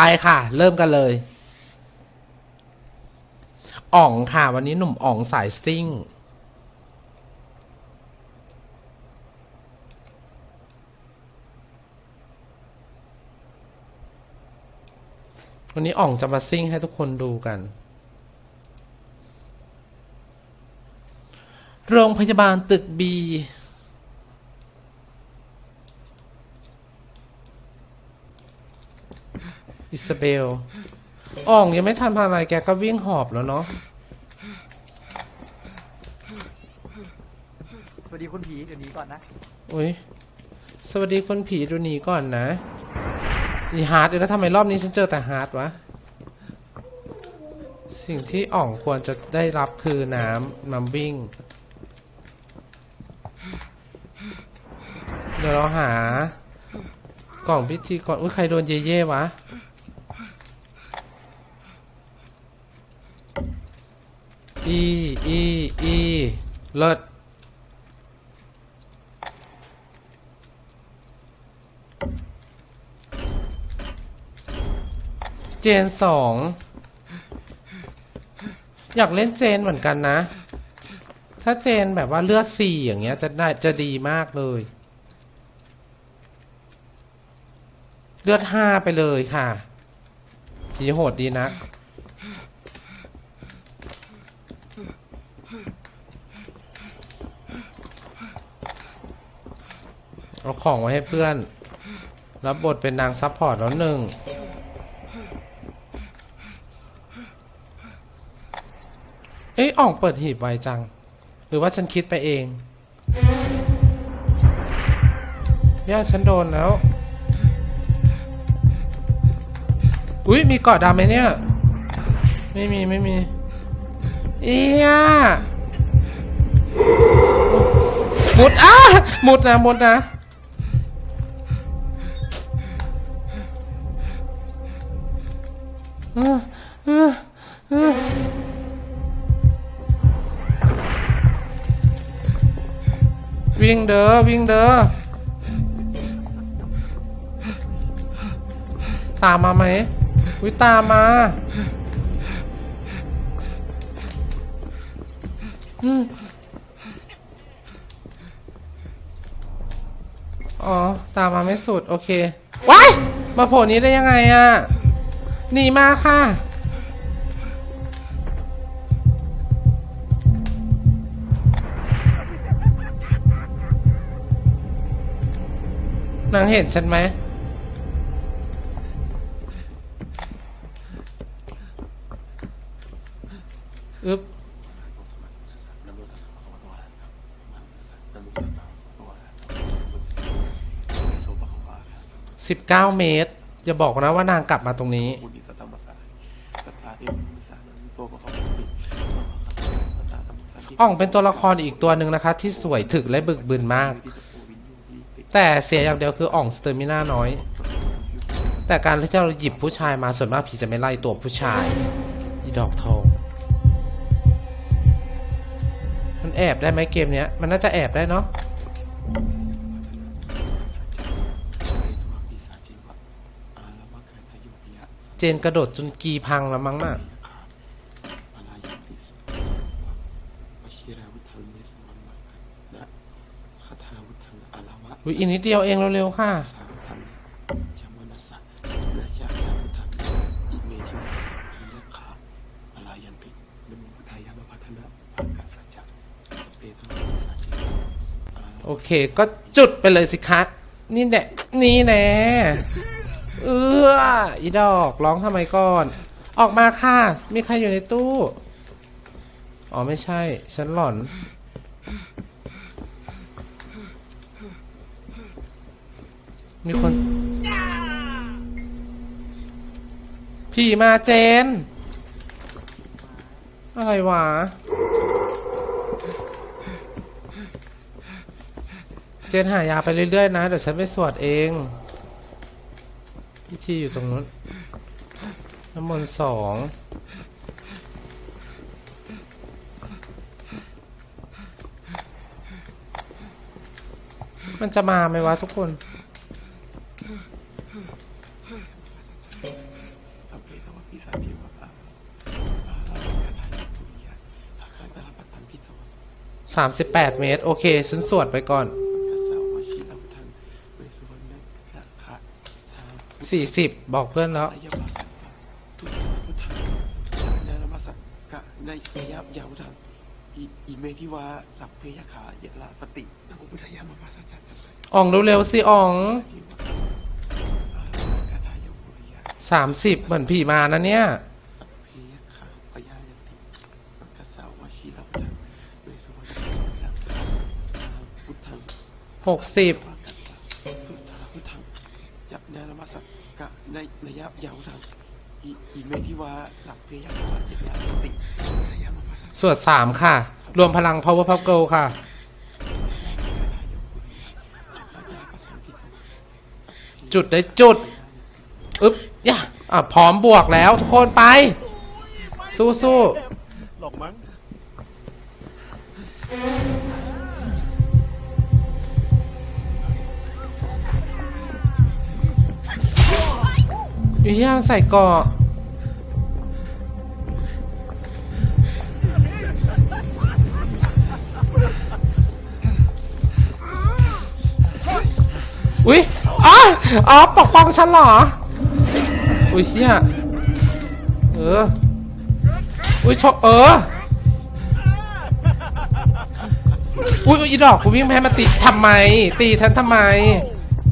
ไปค่ะ เริ่มกันเลยอ่องค่ะ วันนี้หนุ่มอ่องสายซิ่ง วันนี้อ่องจะมาซิ่งให้ทุกคนดูกัน โรงพยาบาลตึกบี อิซาเบลอ่องยังไม่ทำอะไรแกก็วิ่งหอบแล้วเนาะ สวัสดีคุณผีเดี๋ยวนี้ก่อนนะอุ้ย สวัสดีคนผีดูหนีก่อนนะอีฮาร์ดเอ้ยแล้วทำไมรอบนี้ฉันเจอแต่ฮาร์ดวะ สิ่งที่อ่องควรจะได้รับคือน้ำน้ำวิ่ง เดี๋ยวเราหากล่องพิธีก่อนอุ้ยใครโดนเย่เย่ๆวะ อีอีอีเลิศเจนสอง อยากเล่นเจนเหมือนกันนะ ถ้าเจนแบบว่าเลือดสี่อย่างเงี้ยจะได้จะดีมากเลย เลือดห้าไปเลยค่ะผีโหดดีนะ เอาของไว้ให้เพื่อน รับบทเป็นนางซัพพอร์ตแล้วหนึ่งเอ๊ะอ่องเปิดหีบไวจัง หรือว่าฉันคิดไปเองย่าฉันโดนแล้ว อุ้ยมีเกาะดำไหมเนี่ย ไม่มีไม่มี เอียมุด อ้า มุดนะ มุดนะ วิ่งเด้อวิ่งเด้อตามมาไหมวิตามมาอืมอ๋อ ตามมาไม่สุด โอเค ว้าย มาโผล่นี้ได้ยังไงอะ หนีมาค่ะ นางเห็นฉันไหม อึ๊บสิบเก้าเมตร อย่าบอกนะว่านางกลับมาตรงนี้บุญสัตตมสสาสัตตาเอมุสานันโตปะเขาสิสัตตาธรรมสันติอ่องเป็นตัวละครอีกตัวหนึ่งนะคะ ที่สวยถึกและบึกบึนมาก ที่ตะโพวินยูวิติแต่เสียอย่างเดียวคืออ่องสเตอร์มิน่าน้อยแต่การที่เราหยิบผู้ชายมาส่วนมากผีจะไม่ไล่ตัวผู้ชายอีดอกทอง มันแอบได้ไหมเกมเนี้ย มันน่าจะแอบได้เนาะ เจนกระโดดจนกีพังแล้วมั้งน่ะปลายติสวชิราวุธังเมสมันมังคันะคาถาวุธังอาละวะอุ้ยอีกนิดเดียวเองเร็วๆค่ะสาวุธังชมนัสสะนายาวุธังอิเมทิวอิยะขาปลายันตินโมพุทธายะมะพัฒนะภากัสสัจจะสเปธังสัจจิอาละโอเค ก็จุดไปเลยสิคะ นี่แหละ นี่แน่ เอออีดอกร้องทำไมก่อน ออกมาค่ะ มีใครอยู่ในตู้ อ๋อไม่ใช่ ฉันหลอน มีคน ผีมาเจน อะไรวะ เจนหายาไปเรื่อยๆนะ เดี๋ยวฉันไปสวดเอง พิธีอยู่ตรงนู้นน้ำมนต์สองมันจะมาไหมวะทุกคน สามสิบแปดเมตร โอเคฉันสวดไปก่อน กษาวชิรพุทธังเวสสุวรรณกะขะทา สี่สิบบอกเพื่อนแล้วอายะวะกัสสะทุสสะพุทธังยานมัสสะกะในยยะยาพุทธังอิอิเมทิวาสัพเพยขายะลาปฏินะโมพุทธายามาภาสัจจัตอ่องเร็วๆสิอ่องจิวะอาลาคาถายาปุริยะสามสิบเหมือนผีมานะเนี่ย สัพเพยขะปยายติมักกะสาวชิรพุทธังเวสสุวรรณกะขะทาพุทธัง หกสิบวากัสสะ ในนยะยาพุทธังอิอิเมทิวาสัพเพยขายะลาปฏินะโมพุทธายามาภาสัจจัตสวดสามค่ะ รวมพลัง power pop girl ค่ะ จุดได้จุด อึ๊บย่าอะพร้อมบวกแล้ว ทุกคนไป สู้สู้หลอกมั้ง ย่าใส่เกาะอุ๊ยอ๋ออ๋อปกป้องฉันเหรอ อุ๊ยเชี่ยเออ อุ๊ยชกเออ อุ๊ยอีดอกกูวิ่งไปให้มาตีทำไม ตีฉันทำไม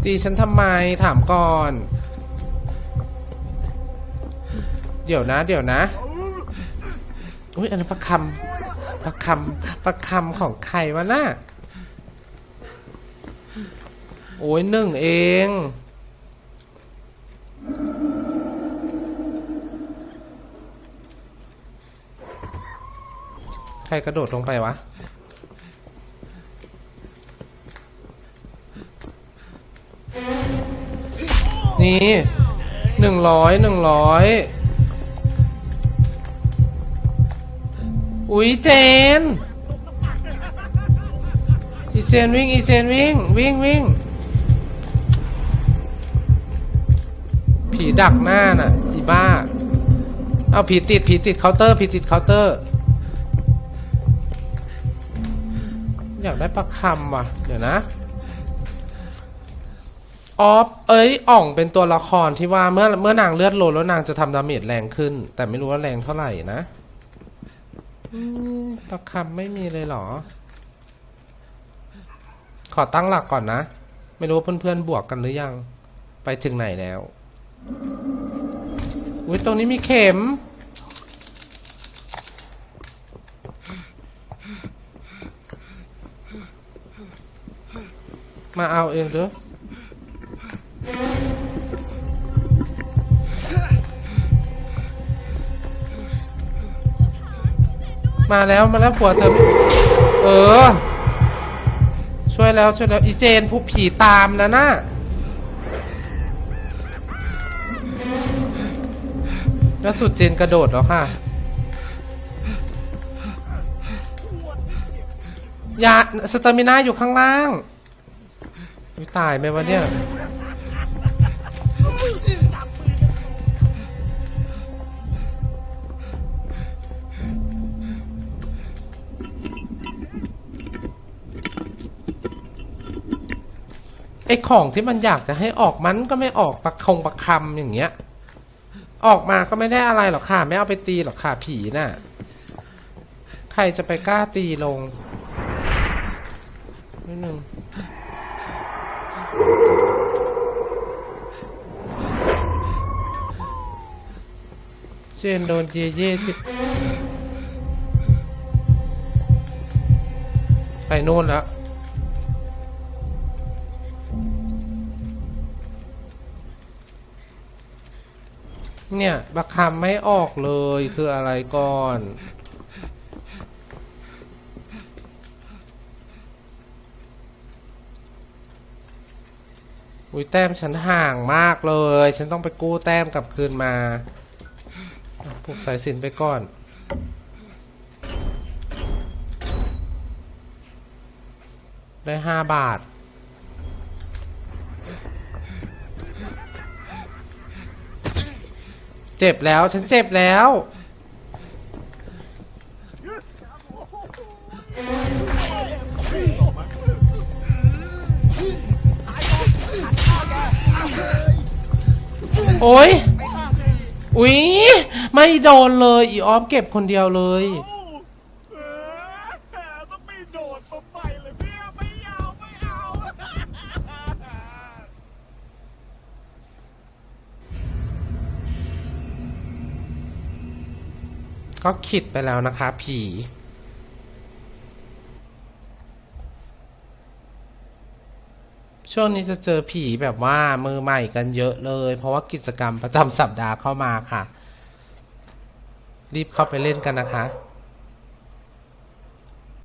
ตีฉันทำไมถามก่อน เดี๋ยวนะ เดี๋ยวนะอุ้ยอันนั้ประคำประคำประคำของใครวะน่ะโอ้ยหนึ่งเอง ใครกระโดดลงไปวะนี่หนึ่งร้อยหนึ่งร้อย อุ้ยเจน อีเจนวิ่ง อีเจนวิ่ง วิ่งวิ่ง ผีดักหน้าน่ะ อีบ้า เอาผีติด ผีติดเคาน์เตอร์ ผีติดเคาน์เตอร์ อยากได้ประคำว่ะ เดี๋ยวนะออฟเอ้ย อ่องเป็นตัวละครที่ว่าเมื่อเมื่อนางเลือดโลแล้วนางจะทำดาเมจแรงขึ้น แต่ไม่รู้ว่าแรงเท่าไหร่นะ อืมประคำไม่มีเลยเหรอ ขอตั้งหลักก่อนนะ ไม่รู้ว่าเพื่อนๆบวกกันหรือยัง ไปถึงไหนแล้ว อุ้ยตรงนี้มีเข็ม มาเอาเองเด้อ มาแล้วมาแล้วผัวเธอเออ ช่วยแล้วช่วยแล้วอีเจนผู้ผีตามนะน่ะแล้วสุดเจนกระโดดแล้วค่ะยาสตามิน่าอยู่ข้างล่างตายไหมวะเนี่ย ไอของที่มันอยากจะให้ออกมันก็ไม่ออกประคงประคำอย่างเงี้ย ออกมาก็ไม่ได้อะไรหรอกค่ะ ไม่เอาไปตีหรอกค่ะผีน่ะ ใครจะไปกล้าตีลงนิดนึงเจนโดนเยเย่ที่ไปโน่นแล้ว เนี่ยบักคำไม่ออกเลยคืออะไรก่อน อุ้ยแต้มฉันห่างมากเลย ฉันต้องไปกู้แต้มกลับคืนมาผูกสายสินไปก่อนได้ห้าบาท เจ็บแล้วฉันเจ็บแล้ว โอ้ยอุ๊ย ไม่โดนเลย อีออมเก็บคนเดียวเลย ก็ขิดไปแล้วนะคะ ผีช่วงนี้จะเจอผีแบบว่ามือใหม่กันเยอะเลย เพราะว่ากิจกรรมประจำสัปดาห์เข้ามาค่ะ รีบเข้าไปเล่นกันนะคะ